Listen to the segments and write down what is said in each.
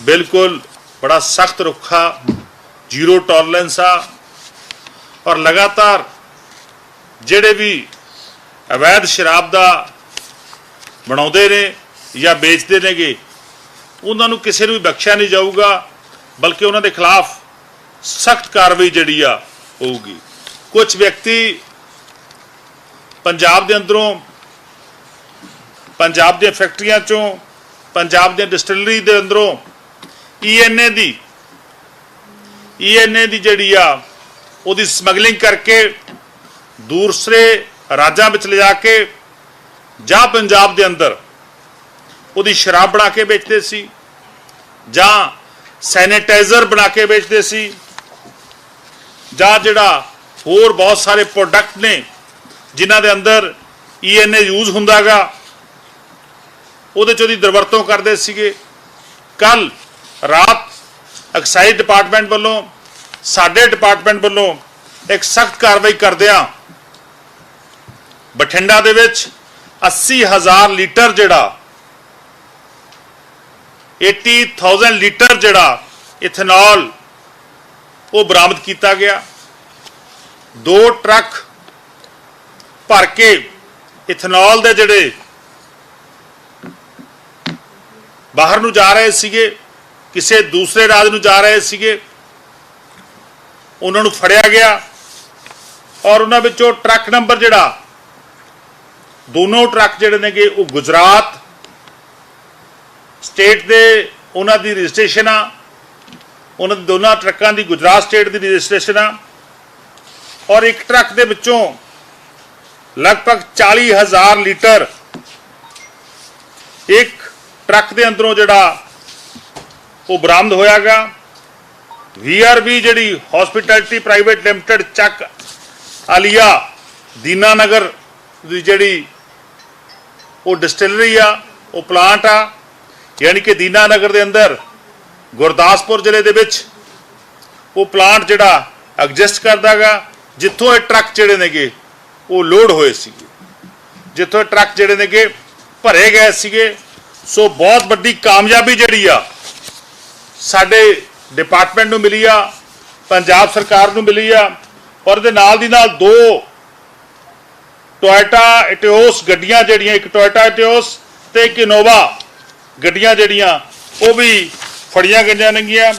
ਬਿਲਕੁਲ ਬੜਾ ਸਖਤ ਰੁੱਖਾ ਜ਼ੀਰੋ ਟੋਲਰੈਂਸ ਆ, ਔਰ ਲਗਾਤਾਰ ਜਿਹੜੇ ਵੀ ਅਵੈਧ ਸ਼ਰਾਬ ਦਾ ਬਣਾਉਂਦੇ ਨੇ ਜਾਂ ਵੇਚਦੇ ਨੇਗੇ, ਉਹਨਾਂ ਨੂੰ ਕਿਸੇ ਨੂੰ ਵੀ ਬਖਸ਼ਿਆ ਨਹੀਂ ਜਾਊਗਾ, ਬਲਕਿ ਉਹਨਾਂ ਦੇ ਖਿਲਾਫ ਸਖਤ ਕਾਰਵਾਈ ਜਿਹੜੀ ਆ ਹੋਊਗੀ। ਕੁਝ ਵਿਅਕਤੀ ਪੰਜਾਬ ਦੇ ਅੰਦਰੋਂ, ਪੰਜਾਬ ਦੀਆਂ ਫੈਕਟਰੀਆਂ ਚੋਂ, ਪੰਜਾਬ ਦੀਆਂ ਡਿਸਟਿਲਰੀ ਦੇ ਅੰਦਰੋਂ ਈਐਨਏ ਦੀ। ਈਐਨਏ ਦੀ ਜਿਹੜੀ ਆ, ਉਹਦੀ ਸਮਗਲਿੰਗ ਕਰਕੇ ਦੂਸਰੇ ਰਾਜਾਂ ਵਿੱਚ ਲਿਜਾ ਕੇ ਜਾਂ ਪੰਜਾਬ ਦੇ ਅੰਦਰ ਉਹਦੀ ਸ਼ਰਾਬ ਬਣਾ ਕੇ ਵੇਚਦੇ ਸੀ ਜਾਂ ਸੈਨੀਟਾਈਜ਼ਰ ਬਣਾ ਕੇ ਵੇਚਦੇ ਸੀ ਜਾਂ ਜਿਹੜਾ ਹੋਰ ਬਹੁਤ ਸਾਰੇ ਪ੍ਰੋਡਕਟ ਨੇ ਜਿਨ੍ਹਾਂ ਦੇ ਅੰਦਰ ਈਐਨਏ ਯੂਜ਼ ਹੁੰਦਾਗਾ ਉਹਦੇ ਚ ਉਹਦੀ ਦੁਰਵਰਤੋਂ ਕਰਦੇ ਸੀਗੇ। ਕੱਲ ਰਾਤ ਐਕਸਾਈਜ਼ ਡਿਪਾਰਟਮੈਂਟ ਵੱਲੋਂ, ਸਾਡੇ ਡਿਪਾਰਟਮੈਂਟ ਵੱਲੋਂ ਇੱਕ ਸਖਤ ਕਾਰਵਾਈ ਕਰਦਿਆਂ ਬਠਿੰਡਾ ਦੇ ਵਿੱਚ 80000 ਲੀਟਰ ਜਿਹੜਾ 80000 ਲੀਟਰ ਜਿਹੜਾ ਇਥਨੋਲ, ਉਹ ਬਰਾਮਦ ਕੀਤਾ ਗਿਆ। ਦੋ ਟਰੱਕ ਭਰ ਕੇ ਇਥਨੋਲ ਦੇ ਜਿਹੜੇ ਬਾਹਰ ਨੂੰ ਜਾ ਰਹੇ ਸੀਗੇ ਕਿਸੇ ਦੂਸਰੇ ਰਾਜ ਨੂੰ ਜਾ ਰਹੇ ਸੀਗੇ, ਉਹਨਾਂ ਨੂੰ ਫੜਿਆ ਗਿਆ ਔਰ ਉਹਨਾਂ ਵਿੱਚੋਂ ਟਰੱਕ ਨੰਬਰ ਜਿਹੜਾ, ਦੋਨੋਂ ਟਰੱਕ ਜਿਹੜੇ ਨੇਗੇ ਉਹ ਗੁਜਰਾਤ ਸਟੇਟ ਦੇ ਉਹਨਾਂ ਦੀ ਰਜਿਸਟ੍ਰੇਸ਼ਨ ਆ, ਉਹਨਾਂ ਦੇ ਦੋਨਾਂ ਟਰੱਕਾਂ ਦੀ ਗੁਜਰਾਤ ਸਟੇਟ ਦੀ ਰਜਿਸਟ੍ਰੇਸ਼ਨ ਆ ਔਰ ਇੱਕ ਟਰੱਕ ਦੇ ਵਿੱਚੋਂ ਲਗਭਗ 40000 ਲੀਟਰ ਇੱਕ ਟਰੱਕ ਦੇ ਅੰਦਰੋਂ ਜਿਹੜਾ ਉਹ ਬਰਾਮਦ ਹੋਇਆਗਾ। ਵੀਆਰਬੀ ਜਿਹੜੀ ਹਸਪਿਟੈਲਿਟੀ ਪ੍ਰਾਈਵੇਟ ਲਿਮਟਿਡ ਚੱਕ ਆਲੀਆ ਦੀਨਾਨਗਰ ਦੀ ਜਿਹੜੀ ਉਹ ਡਿਸਟਿਲਰੀ ਆ, ਉਹ ਪਲਾਂਟ ਆ, ਯਾਨੀ ਕਿ ਦੀਨਾਨਗਰ ਦੇ ਅੰਦਰ ਗੁਰਦਾਸਪੁਰ ਜ਼ਿਲ੍ਹੇ ਦੇ ਵਿੱਚ ਉਹ ਪਲਾਂਟ ਜਿਹੜਾ ਐਗਜ਼ਿਸਟ ਕਰਦਾਗਾ, ਜਿੱਥੋਂ ਇਹ ਟਰੱਕ ਜਿਹੜੇ ਨੇਗੇ, ਉਹ ਲੋਡ ਹੋਏ ਸੀਗੇ। ਜਿੱਥੋਂ ਇਹ ਟਰੱਕ ਜਿਹੜੇ ਨੇਗੇ, ਭਰੇ ਗਏ ਸੀਗੇ। ਸੋ ਬਹੁਤ ਵੱਡੀ ਕਾਮਯਾਬੀ ਜਿਹੜੀ ਆ ਸਾਡੇ ਡਿਪਾਰਟਮੈਂਟ ਨੂੰ ਮਿਲੀ ਆ, ਪੰਜਾਬ ਸਰਕਾਰ ਨੂੰ ਮਿਲੀ ਆ, ਔਰ ਇਹਦੇ ਨਾਲ ਦੀ ਨਾਲ ਦੋ ਟੋਇਟਾ ਇਟਿਓਸ ਗੱਡੀਆਂ ਜਿਹੜੀਆਂ, ਇੱਕ ਟੋਇਟਾ ਇਟਿਓਸ ਤੇ ਇੱਕ ਇਨੋਵਾ ਗੱਡੀਆਂ ਜਿਹੜੀਆਂ, ਉਹ ਵੀ ਫੜੀਆਂ ਗਈਆਂ ਨੇਗੀਆਂ।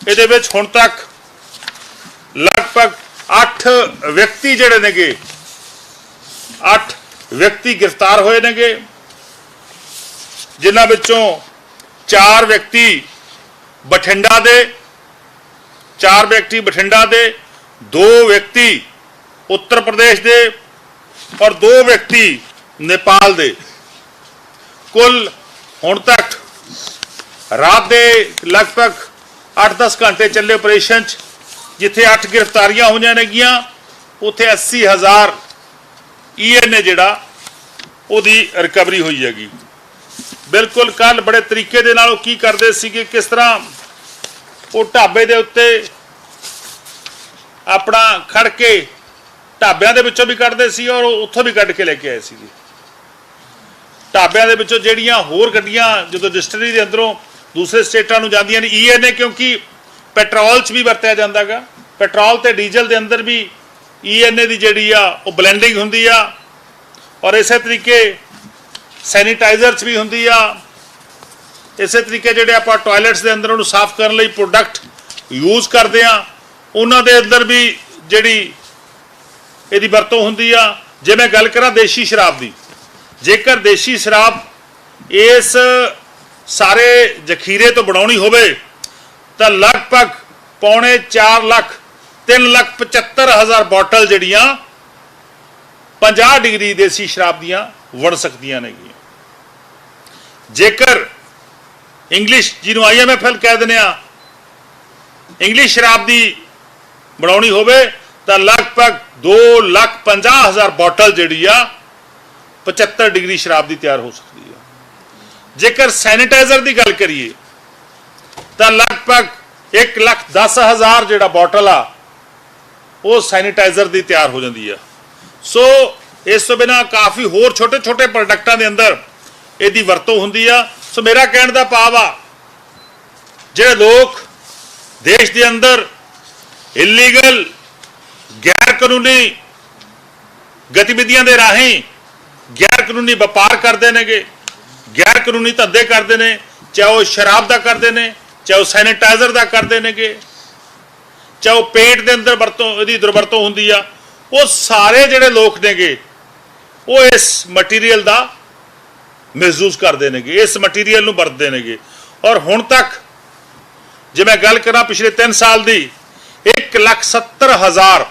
ਇਹਦੇ ਵਿੱਚ ਹੁਣ ਤੱਕ ਲਗਭਗ 8 ਵਿਅਕਤੀ ਜਿਹੜੇ ਨੇਗੇ 8 ਵਿਅਕਤੀ ਗ੍ਰਿਫਤਾਰ ਹੋਏ ਨੇਗੇ, ਜਿਨ੍ਹਾਂ ਵਿੱਚੋਂ 4 ਵਿਅਕਤੀ ਬਠਿੰਡਾ ਦੇ, ਚਾਰ ਵਿਅਕਤੀ ਬਠਿੰਡਾ ਦੇ, ਦੋ ਵਿਅਕਤੀ ਉੱਤਰ ਪ੍ਰਦੇਸ਼ ਦੇ ਔਰ ਦੋ ਵਿਅਕਤੀ ਨੇਪਾਲ ਦੇ। ਕੁੱਲ ਹੁਣ ਤੱਕ ਰਾਤ ਦੇ ਲਗਭਗ 8-10 ਘੰਟੇ ਚੱਲੇ ਆਪਰੇਸ਼ਨ ਚ, ਜਿੱਥੇ 8 ਗ੍ਰਿਫਤਾਰੀਆਂ ਹੋਈਆਂ ਨੇਗੀਆਂ, ਉੱਥੇ 80000 ਈਐਨਏ ਜਿਹੜਾ, ਉਹਦੀ ਰਿਕਵਰੀ ਹੋਈ ਹੈਗੀ। ਬਿਲਕੁਲ ਕੱਲ ਬੜੇ ਤਰੀਕੇ ਦੇ ਨਾਲ ਉਹ ਕੀ ਕਰਦੇ ਸੀਗੇ, ਕਿਸ ਤਰ੍ਹਾਂ ਉਹ ਢਾਬੇ ਦੇ ਉੱਤੇ ਆਪਣਾ ਖੜ ਕੇ ਢਾਬਿਆਂ ਦੇ ਵਿੱਚੋਂ ਵੀ ਕੱਢਦੇ ਸੀ ਔਰ ਉੱਥੋਂ ਵੀ ਕੱਢ ਕੇ ਲੈ ਕੇ ਆਏ ਸੀ ਢਾਬਿਆਂ ਦੇ ਵਿੱਚੋਂ ਜਿਹੜੀਆਂ ਹੋਰ ਗੱਡੀਆਂ ਜਦੋਂ ਡਿਸਟਰੀ ਦੇ ਅੰਦਰੋਂ ਦੂਸਰੇ ਸਟੇਟਾਂ ਨੂੰ ਜਾਂਦੀਆਂ ਨੇ ਈਐਨਏ ਕਿਉਂਕਿ ਪੈਟਰੋਲ 'ਚ ਵੀ ਵਰਤਿਆ ਜਾਂਦਾਗਾ। ਪੈਟਰੋਲ ਤੇ ਡੀਜ਼ਲ ਦੇ ਅੰਦਰ ਵੀ ਈਐਨਏ ਦੀ ਜਿਹੜੀ ਆ ਉਹ ਬਲੈਂਡਿੰਗ ਹੁੰਦੀ ਆ। ਔਰ ਇਸੇ ਤਰੀਕੇ ਸੈਨੀਟਾਈਜ਼ਰਸ ਵੀ ਹੁੰਦੀ ਆ। ਇਸੇ ਤਰੀਕੇ ਜਿਹੜੇ ਆਪਾਂ ਟਾਇਲਟਸ ਦੇ ਅੰਦਰ ਉਹਨੂੰ ਸਾਫ਼ ਕਰਨ ਲਈ ਪ੍ਰੋਡਕਟ ਯੂਜ਼ ਕਰਦੇ ਆ, ਉਹਨਾਂ ਦੇ ਅੰਦਰ ਵੀ ਜਿਹੜੀ ਇਹਦੀ ਵਰਤੋਂ ਹੁੰਦੀ ਆ। ਜੇ ਮੈਂ ਗੱਲ ਕਰਾਂ ਦੇਸ਼ੀ ਸ਼ਰਾਬ ਦੀ, ਜੇਕਰ ਦੇਸ਼ੀ ਸ਼ਰਾਬ ਇਸ ਸਾਰੇ ਜ਼ਖੀਰੇ ਤੋਂ ਬਣਾਉਣੀ ਹੋਵੇ, ਤਾਂ ਲਗਭਗ ਪੌਣੇ 4 ਲੱਖ 3 ਲੱਖ 75 ਹਜ਼ਾਰ ਬੋਟਲ ਜਿਹੜੀਆਂ 50 ਡਿਗਰੀ ਦੇਸੀ ਸ਼ਰਾਬ ਦੀਆਂ ਵੜ ਸਕਦੀਆਂ ਨੇਗੀਆਂ। ਜੇਕਰ ਇੰਗਲਿਸ਼ ਜਿਹਨੂੰ ਆਈਐਮਐਫਐਲ ਕਹਿ ਦਿੰਦੇ ਆ ਇੰਗਲਿਸ਼ ਸ਼ਰਾਬ ਦੀ ਬਣਾਉਣੀ ਹੋਵੇ, ਤਾਂ ਲਗਭਗ 2 ਲੱਖ 50 ਹਜ਼ਾਰ ਬੋਟਲ ਜਿਹੜੀ ਆ 75 ਡਿਗਰੀ ਸ਼ਰਾਬ ਦੀ ਤਿਆਰ ਹੋ ਸਕਦੀ ਆ। ਜੇਕਰ ਸੈਨੀਟਾਈਜ਼ਰ ਦੀ ਗੱਲ ਕਰੀਏ, ਤਾਂ ਲਗਭਗ 1 ਲੱਖ 10 ਹਜ਼ਾਰ ਜਿਹੜਾ ਬੋਟਲ ਆ, ਉਹ ਸੈਨੀਟਾਈਜ਼ਰ ਦੀ ਤਿਆਰ ਹੋ ਜਾਂਦੀ ਆ। ਸੋ ਇਸ ਤੋਂ ਬਿਨਾ ਕਾਫੀ ਹੋਰ ਛੋਟੇ ਛੋਟੇ ਪ੍ਰੋਡਕਟਾਂ ਦੇ ਅੰਦਰ ਇਹਦੀ ਵਰਤੋਂ ਹੁੰਦੀ ਆ। ਸੋ ਮੇਰਾ ਕਹਿਣ ਦਾ ਭਾਵ ਆ, ਜਿਹੜੇ ਲੋਕ ਦੇਸ਼ ਦੇ ਅੰਦਰ ਇਲੀਗਲ ਗੈਰ ਕਾਨੂੰਨੀ ਗਤੀਵਿਧੀਆਂ ਦੇ ਰਾਹੀਂ ਗੈਰ ਕਾਨੂੰਨੀ ਵਪਾਰ ਕਰਦੇ ਨੇਗੇ ਗੈਰ ਕਾਨੂੰਨੀ ਧੰਦੇ ਕਰਦੇ ਨੇ, ਚਾਹੇ ਉਹ ਸ਼ਰਾਬ ਦਾ ਕਰਦੇ ਨੇ, ਚਾਹੇ ਉਹ ਸੈਨੀਟਾਈਜ਼ਰ ਦਾ ਕਰਦੇ ਨੇਗੇ, ਚਾਹੇ ਉਹ ਪੇਟ ਦੇ ਅੰਦਰ ਵਰਤੋਂ, ਇਹਦੀ ਦੁਰਵਰਤੋਂ ਹੁੰਦੀ ਆ, ਉਹ ਸਾਰੇ ਜਿਹੜੇ ਲੋਕ ਨੇਗੇ ਉਹ ਇਸ ਮਟੀਰੀਅਲ ਦਾ ਮਹਿਸੂਸ ਕਰਦੇ ਨੇਗੇ, ਇਸ ਮਟੀਰੀਅਲ ਨੂੰ ਵਰਤਦੇ ਨੇਗੇ। ਔਰ ਹੁਣ ਤੱਕ ਜੇ ਮੈਂ ਗੱਲ ਕਰਾਂ ਪਿਛਲੇ 3 ਸਾਲ ਦੀ 1 ਲੱਖ 70 ਹਜ਼ਾਰ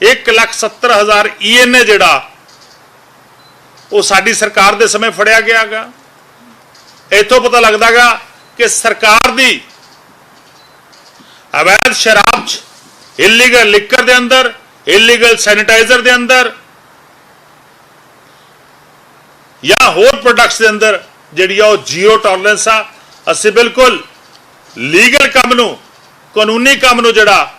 1 ਲੱਖ 70 ਹਜ਼ਾਰ ਈਐਨਏ ਜਿਹੜਾ, ਉਹ ਸਾਡੀ ਸਰਕਾਰ ਦੇ ਸਮੇਂ ਫੜਿਆ ਗਿਆਗਾ। ਇੱਥੋਂ ਪਤਾ ਲੱਗਦਾਗਾ ਕਿ ਸਰਕਾਰ ਦੀ ਅਵੈਧ ਸ਼ਰਾਬ ਚ ਇਲੀਗਲ ਲਿਕਰ ਦੇ ਅੰਦਰ ਇਲੀਗਲ ਸੈਨੀਟਾਈਜ਼ਰ ਦੇ ਅੰਦਰ ਜਾਂ ਹੋਰ ਪ੍ਰੋਡਕਟਸ ਦੇ ਅੰਦਰ ਜਿਹੜੀ ਆ ਉਹ ਜ਼ੀਰੋ ਟੋਲਰੈਂਸ ਆ, ਅਸੀਂ ਬਿਲਕੁਲ ਲੀਗਲ ਕੰਮ ਨੂੰ, ਕਾਨੂੰਨੀ ਕੰਮ ਨੂੰ ਜਿਹੜਾ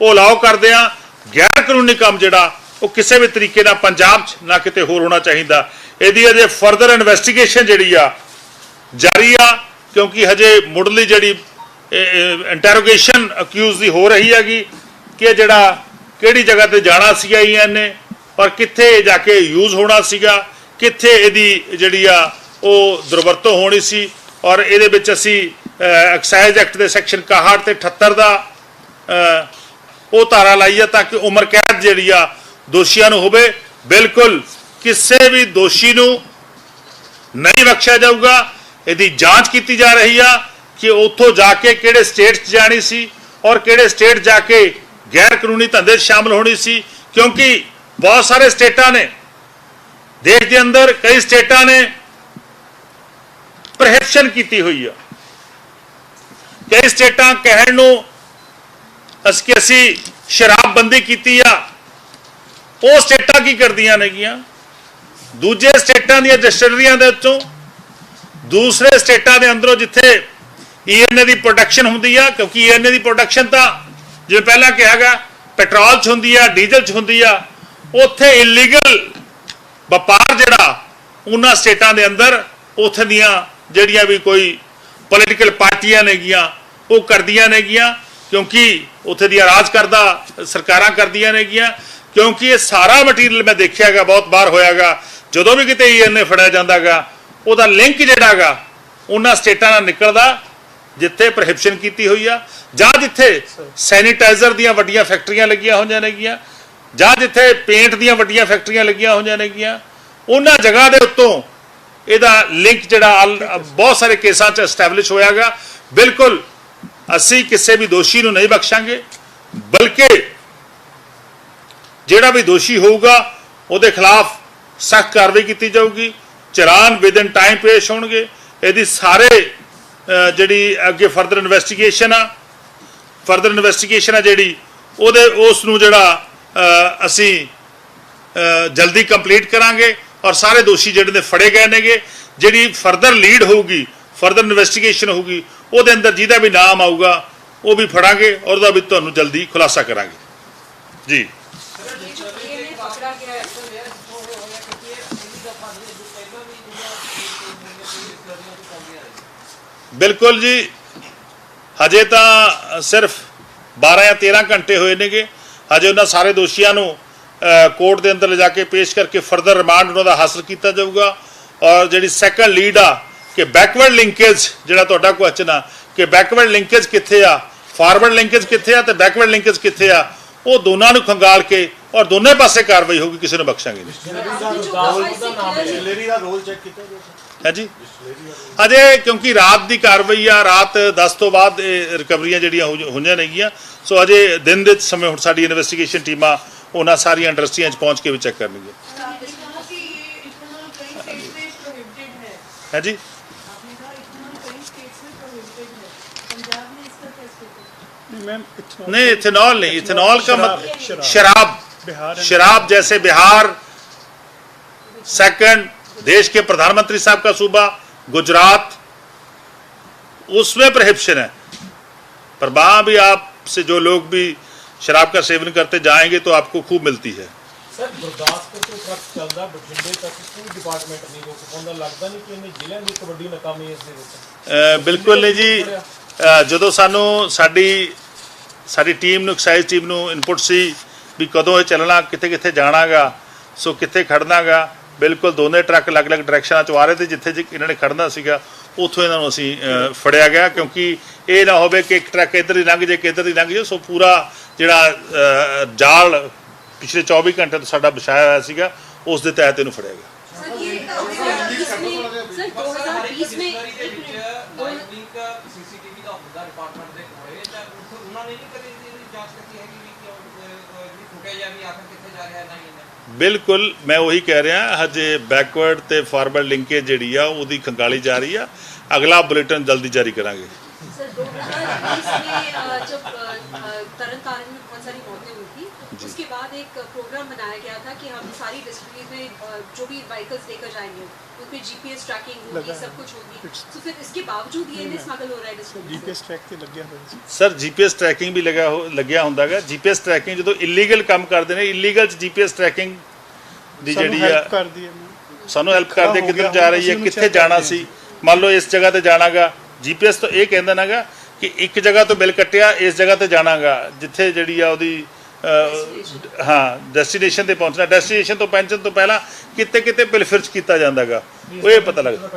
ਉਹ ਅਲਾਉ ਕਰਦੇ ਆ ਗੈਰ ਕਾਨੂੰਨੀ ਕੰਮ ਜਿਹੜਾ ਉਹ ਕਿਸੇ ਵੀ ਤਰੀਕੇ ਨਾਲ ਪੰਜਾਬ 'ਚ ਨਾ ਕਿਤੇ ਹੋਰ ਹੋਣਾ ਚਾਹੀਦਾ। ਇਹਦੀ ਅਜੇ ਫਰਦਰ ਇਨਵੈਸਟੀਗੇਸ਼ਨ ਜਿਹੜੀ ਆ ਜਾਰੀ ਆ, ਕਿਉਂਕਿ ਹਜੇ ਮੁੱਢਲੀ ਜਿਹੜੀ ਇੰਟਰੋਗੇਸ਼ਨ ਅਕਿਊਜ਼ ਦੀ ਹੋ ਰਹੀ ਹੈਗੀ ਕਿ ਜਿਹੜਾ ਕਿਹੜੀ ਜਗ੍ਹਾ ਤੇ ਜਾਣਾ ਸੀਗਾ ਇਹਨੇ ਔਰ ਕਿੱਥੇ ਜਾ ਕੇ ਯੂਜ਼ ਹੋਣਾ ਸੀਗਾ ਕਿੱਥੇ ਇਹਦੀ ਜਿਹੜੀ ਆ, ਉਹ ਦੁਰਵਰਤੋਂ ਹੋਣੀ ਸੀ ਔਰ ਇਹਦੇ ਵਿੱਚ ਅਸੀਂ ਐਕਸਾਈਜ਼ ਐਕਟ ਦੇ ਸੈਕਸ਼ਨ 61 ਤੇ 78 ਦਾ ਉਹ ਧਾਰਾ ਲਾਈ ਆ ਤਾਂ ਕਿ ਉਮਰ ਕੈਦ ਜਿਹੜੀ ਆ, ਦੋਸ਼ੀਆਂ ਨੂੰ ਹੋਵੇ। ਬਿਲਕੁਲ ਕਿਸੇ ਵੀ ਦੋਸ਼ੀ ਨੂੰ ਨਹੀਂ ਬਖਸ਼ਿਆ ਜਾਊਗਾ। ਇਹਦੀ ਜਾਂਚ ਕੀਤੀ ਜਾ ਰਹੀ ਆ ਕਿ ਉੱਥੋਂ ਜਾ ਕੇ ਕਿਹੜੇ ਸਟੇਟ 'ਚ ਜਾਣੀ ਸੀ ਔਰ ਕਿਹੜੇ ਸਟੇਟ ਜਾ ਕੇ ਗੈਰ ਕਾਨੂੰਨੀ ਧੰਦੇ 'ਚ ਸ਼ਾਮਲ ਹੋਣੀ ਸੀ। ਕਿਉਂਕਿ ਬਹੁਤ ਸਾਰੇ ਸਟੇਟਾਂ ਨੇ ਦੇਸ਼ ਦੇ ਅੰਦਰ ਕਈ ਸਟੇਟਾਂ ਨੇ ਪ੍ਰੋਹਿਬਿਸ਼ਨ ਕੀਤੀ ਹੋਈ ਆ। ਕਈ ਸਟੇਟਾਂ ਕਹਿਣ ਨੂੰ ਅਸੀਂ ਕਿ ਅਸੀਂ ਸ਼ਰਾਬਬੰਦੀ ਕੀਤੀ ਆ, ਉਹ ਸਟੇਟਾਂ ਕੀ ਕਰਦੀਆਂ ਨੇਗੀਆਂ? ਦੂਜੇ ਸਟੇਟਾਂ ਦੀਆਂ ਡਿਸਟਿਲਰੀਆਂ ਦੇ ਵਿੱਚੋਂ, ਦੂਸਰੇ ਸਟੇਟਾਂ ਦੇ ਅੰਦਰੋਂ ਜਿੱਥੇ ਈਐਨਏ ਦੀ ਪ੍ਰੋਡਕਸ਼ਨ ਹੁੰਦੀ ਆ, ਕਿਉਂਕਿ ਈਐਨਏ ਦੀ ਪ੍ਰੋਡਕਸ਼ਨ ਤਾਂ ਜਿਵੇਂ ਪਹਿਲਾਂ ਕਿਹਾਗਾ ਪੈਟਰੋਲ 'ਚ ਹੁੰਦੀ ਆ ਡੀਜ਼ਲ 'ਚ ਹੁੰਦੀ ਆ, ਉੱਥੇ ਇਲੀਗਲ ਵਪਾਰ ਜਿਹੜਾ ਉਹਨਾਂ ਸਟੇਟਾਂ ਦੇ ਅੰਦਰ ਉੱਥੇ ਦੀਆਂ ਜਿਹੜੀਆਂ ਵੀ ਕੋਈ ਪੋਲੀਟੀਕਲ ਪਾਰਟੀਆਂ ਨੇਗੀਆਂ ਉਹ ਕਰਦੀਆਂ ਨੇਗੀਆਂ ਕਿਉਂਕਿ ਉੱਥੇ ਦੀਆਂ ਰਾਜ ਕਰਦਾ ਸਰਕਾਰਾਂ ਕਰਦੀਆਂ ਨੇਗੀਆਂ ਕਿਉਂਕਿ ਇਹ ਸਾਰਾ ਮਟੀਰੀਅਲ ਮੈਂ ਦੇਖਿਆਗਾ ਬਹੁਤ ਵਾਰ ਹੋਇਆਗਾ ਜਦੋਂ ਵੀ ਕਿਤੇ ਈਐਨਏ ਫੜਿਆ ਜਾਂਦਾਗਾ ਉਹਦਾ ਲਿੰਕ ਜਿਹੜਾਗਾ ਉਹਨਾਂ ਸਟੇਟਾਂ ਨਾਲ ਨਿਕਲਦਾ ਜਿੱਥੇ ਪ੍ਰੋਹਿਬਿਸ਼ਨ ਕੀਤੀ ਹੋਈ ਆ ਜਾਂ ਜਿੱਥੇ ਸੈਨੀਟਾਈਜ਼ਰ ਦੀਆਂ ਵੱਡੀਆਂ ਫੈਕਟਰੀਆਂ ਲੱਗੀਆਂ ਹੋਈਆਂ ਨੇਗੀਆਂ ਜਾਂ ਜਿੱਥੇ ਪੇਂਟ ਦੀਆਂ ਵੱਡੀਆਂ ਫੈਕਟਰੀਆਂ ਲੱਗੀਆਂ ਹੋਈਆਂ ਨੇਗੀਆਂ, ਉਹਨਾਂ ਜਗ੍ਹਾ ਦੇ ਉੱਤੋਂ ਇਹਦਾ ਲਿੰਕ ਜਿਹੜਾ ਅਲ- ਬਹੁਤ ਸਾਰੇ ਕੇਸਾਂ 'ਚ ਐਸਟੈਬਲਿਸ਼ ਹੋਇਆਗਾ। ਬਿਲਕੁਲ ਅਸੀਂ ਕਿਸੇ ਵੀ ਦੋਸ਼ੀ ਨੂੰ ਨਹੀਂ ਬਖਸ਼ਾਂਗੇ, ਬਲਕਿ ਜਿਹੜਾ ਵੀ ਦੋਸ਼ੀ ਹੋਊਗਾ, ਉਹਦੇ ਖਿਲਾਫ ਸਖਤ ਕਾਰਵਾਈ ਕੀਤੀ ਜਾਊਗੀ। ਚਰਾਨ ਵਿਦਨ ਟਾਈਮ ਪੇਸ਼ ਹੋਣਗੇ। ਇਹਦੀ ਸਾਰੇ ਜਿਹੜੀ ਅੱਗੇ ਫਰਦਰ ਇਨਵੈਸਟੀਗੇਸ਼ਨ ਆ ਫਰਦਰ ਇਨਵੈਸਟੀਗੇਸ਼ਨ ਆ ਜਿਹੜੀ, ਉਹਦੇ, ਉਸ ਨੂੰ ਜਿਹੜਾ ਅਸੀਂ ਜਲਦੀ ਕੰਪਲੀਟ ਕਰਾਂਗੇ ਔਰ ਸਾਰੇ ਦੋਸ਼ੀ ਜਿਹੜੇ ਨੇ ਫੜੇ ਗਏ ਨੇਗੇ। ਜਿਹੜੀ ਫਰਦਰ ਲੀਡ ਹੋਊਗੀ ਫਰਦਰ ਇਨਵੈਸਟੀਗੇਸ਼ਨ ਹੋਊਗੀ, ਉਹਦੇ ਅੰਦਰ ਜਿਹਦਾ ਵੀ ਨਾਮ ਆਊਗਾ, ਉਹ ਵੀ ਫੜਾਂਗੇ ਔਰ ਉਹਦਾ ਵੀ ਤੁਹਾਨੂੰ ਜਲਦੀ ਖੁਲਾਸਾ ਕਰਾਂਗੇ। ਜੀ। ਬਿਲਕੁਲ ਜੀ। ਹਜੇ ਤਾਂ ਸਿਰਫ 12 ਜਾਂ 13 ਘੰਟੇ ਹੋਏ ਨੇਗੇ। ਹਜੇ ਉਹਨਾਂ ਸਾਰੇ ਦੋਸ਼ੀਆਂ ਨੂੰ ਕੋਰਟ ਦੇ ਅੰਦਰ ਲਿਜਾ ਕੇ ਪੇਸ਼ ਕਰਕੇ ਫਰਦਰ ਰਿਮਾਂਡ ਉਹਨਾਂ ਦਾ ਹਾਸਲ ਕੀਤਾ ਜਾਊਗਾ। ਔਰ ਜਿਹੜੀ ਸੈਕੰਡ ਲੀਡ ਆ, ਕਿ ਬੈਕਵਰਡ ਲਿੰਕੇਜ ਜਿਹੜਾ ਤੁਹਾਡਾ ਕੁਐਸਚਨ ਆ, ਕਿ ਬੈਕਵਰਡ ਲਿੰਕੇਜ ਕਿੱਥੇ ਆ ਫਾਰਵਰਡ ਲਿੰਕੇਜ ਕਿੱਥੇ ਆ ਤੇ ਬੈਕਵਰਡ ਲਿੰਕੇਜ ਕਿੱਥੇ ਆ, ਉਹ ਦੋਨਾਂ ਨੂੰ ਖੰਗਾਲ ਕੇ ਔਰ ਦੋਨੇ ਪਾਸੇ ਕਾਰਵਾਈ ਹੋਊਗੀ, ਕਿਸੇ ਨੂੰ ਬਖਸ਼ਾਂਗੇ ਨਹੀਂ। ਡਿਸਟਿਲਰੀ ਦਾ ਰੋਲ ਚੈੱਕ ਕੀਤਾ ਗਿਆ ਹੈ ਜੀ ਅਜੇ ਕਿਉਂਕਿ ਰਾਤ ਦੀ ਕਾਰਵਾਈ ਆ ਰਾਤ 10 ਤੋਂ ਬਾਅਦ ਇਹ ਰਿਕਵਰੀਆਂ ਜਿਹੜੀਆਂ ਹੋ- ਹੋਈਆਂ ਨੇਗੀਆਂ ਸੋ ਅਜੇ ਦਿਨ ਦੇ ਸਮੇਂ ਹੁਣ ਸਾਡੀ ਇਨਵੈਸਟੀਗੇਸ਼ਨ ਟੀਮਾਂ ਉਹਨਾਂ ਸਾਰੀਆਂ ਇੰਡਸਟਰੀਆਂ 'ਚ ਪਹੁੰਚ ਕੇ ਵੀ ਚੈੱਕ ਕਰਨਗੀਆਂ आपने कहा कि ये इथेनॉल कई स्टेट्स में प्रोहिबिटेड है ਹੈ ਜੀ आपने कहा इथेनॉल कई स्टेट्स में प्रोहिबिटेड है पंजाब में इसका क्या स्टेटस ਨਹੀਂ ਮੈਮ ਇਥਨੋਲ नहीं इथेनॉल नहीं इथेनॉल का मतलब शराब। शराब बिहार and- शराब जैसे बिहार सेकंड देश के प्रधानमंत्री साहब का सूबा गुजरात उसमें प्रहिप्शन है पर वहां भी आपसे जो लोग भी शराब का सेवन करते जाएंगे तो आपको खूब मिलती है ਸਰ ਗੁਰਦਾਸਪੁਰ ਤੋਂ ਟਰੱਕ ਚੱਲਦਾ ਬਠਿੰਡੇ ਤੱਕ ਕੋਈ ਡਿਪਾਰਟਮੈਂਟ ਨਹੀਂ ਰੋਕ ਪਾਉਂਦਾ ਲੱਗਦਾ ਨਹੀਂ ਕਿ ਇਹਨੇ ਜ਼ਿਲ੍ਹਿਆਂ ਦੀ ਇੱਕ ਵੱਡੀ ਨਾਕਾਮੀ ਹੈ ਇਸ ਦੇ ਵਿੱਚ ਅ, ਬਿਲਕੁਲ ਨਹੀਂ ਜੀ ਅ, ਜਦੋਂ ਸਾਨੂੰ ਸਾਡੀ ਸਾਡੀ ਟੀਮ ਨੂੰ ਐਕਸਾਈਜ਼ ਟੀਮ ਨੂੰ ਇਨਪੁਟ ਸੀ ਵੀ ਕਦੋਂ ਇਹ ਚੱਲਣਾ ਕਿੱਥੇ ਕਿੱਥੇ ਜਾਣਾਗਾ ਸੋ ਕਿੱਥੇ ਖੜਨਾਗਾ ਬਿਲਕੁਲ ਦੋਨੇ ਟਰੱਕ ਅਲੱਗ-ਅਲੱਗ ਡਾਇਰੈਕਸ਼ਨਾਂ ਚ ਆ ਰਹੇ ਤੇ ਜਿੱਥੇ ਜਿ- ਇਹਨਾਂ ਨੇ ਖੜਨਾ ਸੀਗਾ ਉੱਥੋਂ ਇਹਨਾਂ ਨੂੰ ਅਸੀਂ ਅ, ਫੜਿਆ ਗਿਆ ਕਿਉਂਕਿ ਇਹ ਨਾ ਹੋਵੇ ਕਿ ਇੱਕ ਟਰੱਕ ਇੱਧਰ ਹੀ ਲੰਘ ਜੇ ਕਿ ਇੱਧਰ ਹੀ ਲੰਘ ਜੇ ਸੋ ਪੂਰਾ ਜਿਹੜਾ ਅ, ਜਾਲ ਪਿਛਲੇ 24 ਘੰਟੇ ਤੋਂ ਸਾਡਾ ਵਿਛਾਇਆ ਹੋਇਆ ਸੀਗਾ ਉਸ ਦੇ ਤਹਿਤ ਇਹਨੂੰ ਫੜਿਆ ਗਿਆ सर ये 2020 में सर 2020 में ਡਿਸਟਿਲਰੀ ਦੇ एक ਵਿੱਚ मिनट ਲਾਈਵ ਲਿੰਕ ਸੀਸੀਟੀਵੀ ਦਾ ਹੁੰਦਾ ਡਿਪਾਰਟਮੈਂਟ ਦੇ ਹੋਏ ਤਾਂ ਉੱਥੇ ਉਹਨਾਂ ਨੇ ਨਹੀਂ ਕਦੇ ਇਹਦੀ ਜਾਂਚ ਕੀਤੀ ਹੈਗੀ ਵੀ ਕਿਉਂ ਜਿਹੜੀ ਫੁਟੇਜ ਆ ਵੀ ਆਖਰ ਕਿੱਥੇ ਜਾ ਰਿਹਾ ਨਹੀਂ ਇਹਨੇ ਬਿਲਕੁਲ ਮੈਂ ਉਹੀ ਕਹਿ ਰਿਹਾ ਹਜੇ ਬੈਕਵਰਡ ਤੇ ਫਾਰਵਰਡ ਲਿੰਕੇਜ ਜਿਹੜੀ ਆ ਉਹਦੀ ਖੰਗਾਲੀ ਜਾ ਰਹੀ ਆ ਅਗਲਾ ਬੁਲੇਟਿਨ ਜਲਦੀ ਜਾਰੀ ਕਰਾਂਗੇ सर 2020 में अ, जब अ, अ, तरन तारण उसके बाद एक प्रोग्राम बनाया गया था कि हम सारी डिस्ट्रिक्ट में अ, जो भी व्हीकल्स लेकर जाएंगे उन पे जीपीएस ट्रैकिंग होगी सब कुछ होगी तो फिर इसके बावजूद ये स्मगल हो रहा है डिस्ट्रिक्ट ਜੀਪੀਐਸ ਟਰੈਕ ਤੇ ਲੱਗਿਆ ਹੋਇਆ ਸੀ ਸਰ ਜੀਪੀਐਸ ਟਰੈਕਿੰਗ ਵੀ ਲਗਾ ਹੋ- ਲੱਗਿਆ ਹੁੰਦਾਗਾ ਜੀਪੀਐਸ ਟਰੈਕਿੰਗ ਜਦੋਂ ਇਲੀਗਲ ਕੰਮ ਕਰਦੇ ਨੇ ਇਲੀਗਲ ਚ ਜੀਪੀਐਸ ਟਰੈਕਿੰਗ ਦੀ ਜਿਹੜੀ ਆ ਹੈਲਪ ਕਰਦੀ ਹੈ ਮੈਨੂੰ। ਸਾਨੂੰ ਹੈਲਪ ਕਰਦੇ ਹੋ ਕਿੱਧਰ ਗਿਆ, ਜਾ ਰਹੀ ਅਸੀਂ ਹੈ ਉਹਨੂੰ ਕਿੱਥੇ check ਜਾਣਾ ਕਰਦੇ ਸੀ ਮੰਨ ਲਓ ਇਸ ਜਗ੍ਹਾ ਤੇ ਜਾਣਾਗਾ ਜੀਪੀਐਸ ਤੋਂ ਇਹ ਕਹਿੰਦਾ ਨਾਗਾ ਕਿ ਇੱਕ ਜਗ੍ਹਾ ਤੋਂ ਬਿੱਲ ਕੱਟਿਆ ਇਸ ਜਗ੍ਹਾ ਤੇ ਜਾਣਾਗਾ ਜਿੱਥੇ ਜਿਹੜੀ ਆ ਉਹਦੀ ਅਹ, ਹਾਂ ਡੈਸਟੀਨੇਸ਼ਨ ਤੇ ਪਹੁੰਚਣਾ। ਡੈਸਟੀਨੇਸ਼ਨ ਤੋਂ ਪਹੁੰਚਣ ਤੋਂ ਪਹਿਲਾਂ ਕਿਤੇ ਕਿਤੇ ਬਿੱਲ ਫਿਰਚ ਕੀਤਾ ਜਾਂਦਾਗਾ। ਉਹ ਇਹ ਪਤਾ ਲੱਗਦਾ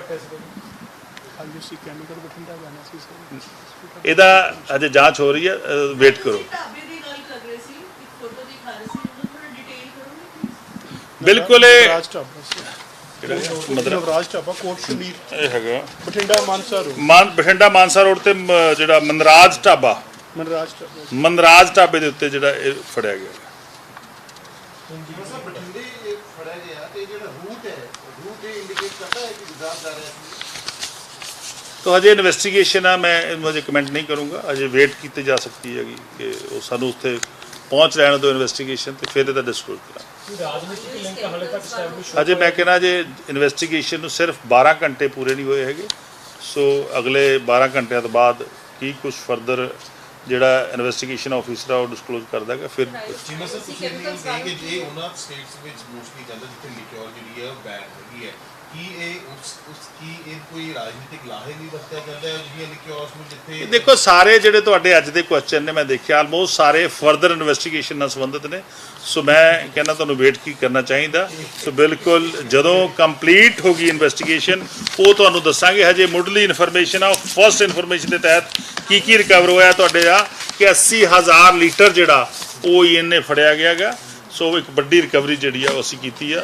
ਇਹਦਾ ਅਜੇ ਜਾਂਚ ਹੋ ਰਹੀ ਹੈ ਵੇਟ ਕਰੋ। ਢਾਬੇ ਦੀ ਗੱਲ ਕਰ ਰਹੇ ਸੀ ਇੱਕ ਫੋਟੋ ਦਿਖਾ ਰਹੇ ਸੀ ਉਹਨੂੰ ਥੋੜਾ ਡਿਟੇਲ ਕਰੋਗੇ ਪਲੀਜ਼ ਬਿਲਕੁਲ ਮਤਲਬ ਢਾਬਾ ਕੋਟ ਸ਼ਮੀਰ ਇਹ ਹੈਗਾ। ਬਠਿੰਡਾ ਮਾਨਸਾ ਰੋਡ। ਮਾਨ ਬਠਿੰਡਾ ਮਾਨਸਾ ਰੋਡ ਤੇ ਜਿਹੜਾ ਮਨਰਾਜ ਢਾਬਾ। ਮਨਰਾਜ ਢਾਬਾ ਮਨਰਾਜ ਢਾਬੇ ਦੇ ਉੱਤੇ ਜਿਹੜਾ ਇਹ ਫੜਿਆ ਗਿਆ। ਸਰ ਬਠਿੰਡੇ ਇਹ ਫੜਿਆ ਗਿਆ ਤੇ ਜਿਹੜਾ ਰੂਟ ਹੈ ਰੂਟ ਇਹ ਇੰਡੀਕੇਟ ਕਰਦਾ ਹੈ ਕਿ ਗੁਜਰਾਤ ਜਾ ਰਿਹਾ ਸੀ। ਤੋ ਹਜੇ ਇਨਵੈਸਟੀਗੇਸ਼ਨ ਆ ਮੈਂ ਇਹਨੂੰ ਹਜੇ ਕਮੈਂਟ ਨਹੀਂ ਕਰੂੰਗਾ। ਅਜੇ ਵੇਟ ਕੀਤੀ ਜਾ ਸਕਦੀ ਹੈਗੀ ਕਿ ਉਹ ਸਾਨੂੰ ਉੱਥੇ ਪਹੁੰਚ ਲੈਣ ਦਿਓ ਇਨਵੈਸਟੀਗੇਸ਼ਨ ਤੇ ਫਿਰ ਇਹਦਾ ਡਿਸਕਲੋਜ਼ ਸਟੈਬਲਿਸ਼ ਅਜੇ ਮੈਂ ਕਹਿੰਦਾ ਜੇ ਇਨਵੈਸਟੀਗੇਸ਼ਨ ਨੂੰ ਸਿਰਫ 12 ਘੰਟੇ ਪੂਰੇ ਨਹੀਂ ਹੋਏ ਹੈਗੇ ਸੋ ਅਗਲੇ 12 ਘੰਟਿਆਂ ਤੋਂ ਬਾਅਦ ਕੀ ਕੁਝ ਫਰਦਰ ਜਿਹੜਾ ਇਨਵੈਸਟੀਗੇਸ਼ਨ ਆਫੀਸਰ ਆ ਉਹ ਡਿਸਕਲੋਜ਼ ਕਰਦਾਗਾ ਫਿਰ ਜਿਵੇਂ ਸਰ ਤੁਸੀਂ ਇਹ ਕਹੇ ਕਿ ਜੇ ਉਹਨਾਂ ਸਟੇਟਸ ਵਿੱਚ ਮੋਸਟਲੀ ਜਾਂਦਾ ਜਿੱਥੇ ਲਿਕਿਓਰ ਜਿਹੜੀ ਹੈ ਬੈਨ ਹੈਗੀ ਹੈ ਕੀ ਇਹ ਉਸ ਉਸ ਕੀ ਇਹ ਕੋਈ ਰਾਜਨੀਤਿਕ ਲਾਹੇ ਨਹੀਂ ਵਰਤਿਆ ਜਾਂਦਾ ਹੈ? ਜਿਹੜੀਆਂ ਲਿਕਿਓਰਸ ਨੂੰ ਜਿੱਥੇ ਦੇਖੋ, ਸਾਰੇ ਜਿਹੜੇ ਤੁਹਾਡੇ ਅੱਜ ਦੇ ਕੁਐਸਚਨ ਨੇ, ਮੈਂ ਦੇਖਿਆ ਆਲਮੋਸਟ ਸਾਰੇ ਫਰਦਰ ਇਨਵੈਸਟੀਗੇਸ਼ਨ ਨਾਲ ਸੰਬੰਧਿਤ ਨੇ। ਸੋ ਮੈਂ ਕਹਿੰਦਾ ਤੁਹਾਨੂੰ ਵੇਟ ਕੀ ਕਰਨਾ ਚਾਹੀਦਾ? ਸੋ ਬਿਲਕੁਲ, ਜਦੋਂ ਕੰਪਲੀਟ ਹੋ ਗਈ ਇਨਵੈਸਟੀਗੇਸ਼ਨ ਉਹ ਤੁਹਾਨੂੰ ਦੱਸਾਂਗੇ। ਹਜੇ ਮੁੱਢਲੀ ਇਨਫੋਰਮੇਸ਼ਨ ਆ ਫਰਸਟ ਇਨਫੋਰਮੇਸ਼ਨ ਦੇ ਤਹਿਤ ਕੀ ਕੀ ਰਿਕਵਰ ਹੋਇਆ ਤੁਹਾਡੇ ਦਾ ਕਿ 80000 ਲੀਟਰ ਜਿਹੜਾ ਉਹ ਇਹਨੇ ਫੜਿਆ ਗਿਆਗਾ। ਸੋ ਇੱਕ ਵੱਡੀ ਰਿਕਵਰੀ ਜਿਹੜੀ ਆ, ਉਹ ਅਸੀਂ ਕੀਤੀ ਆ।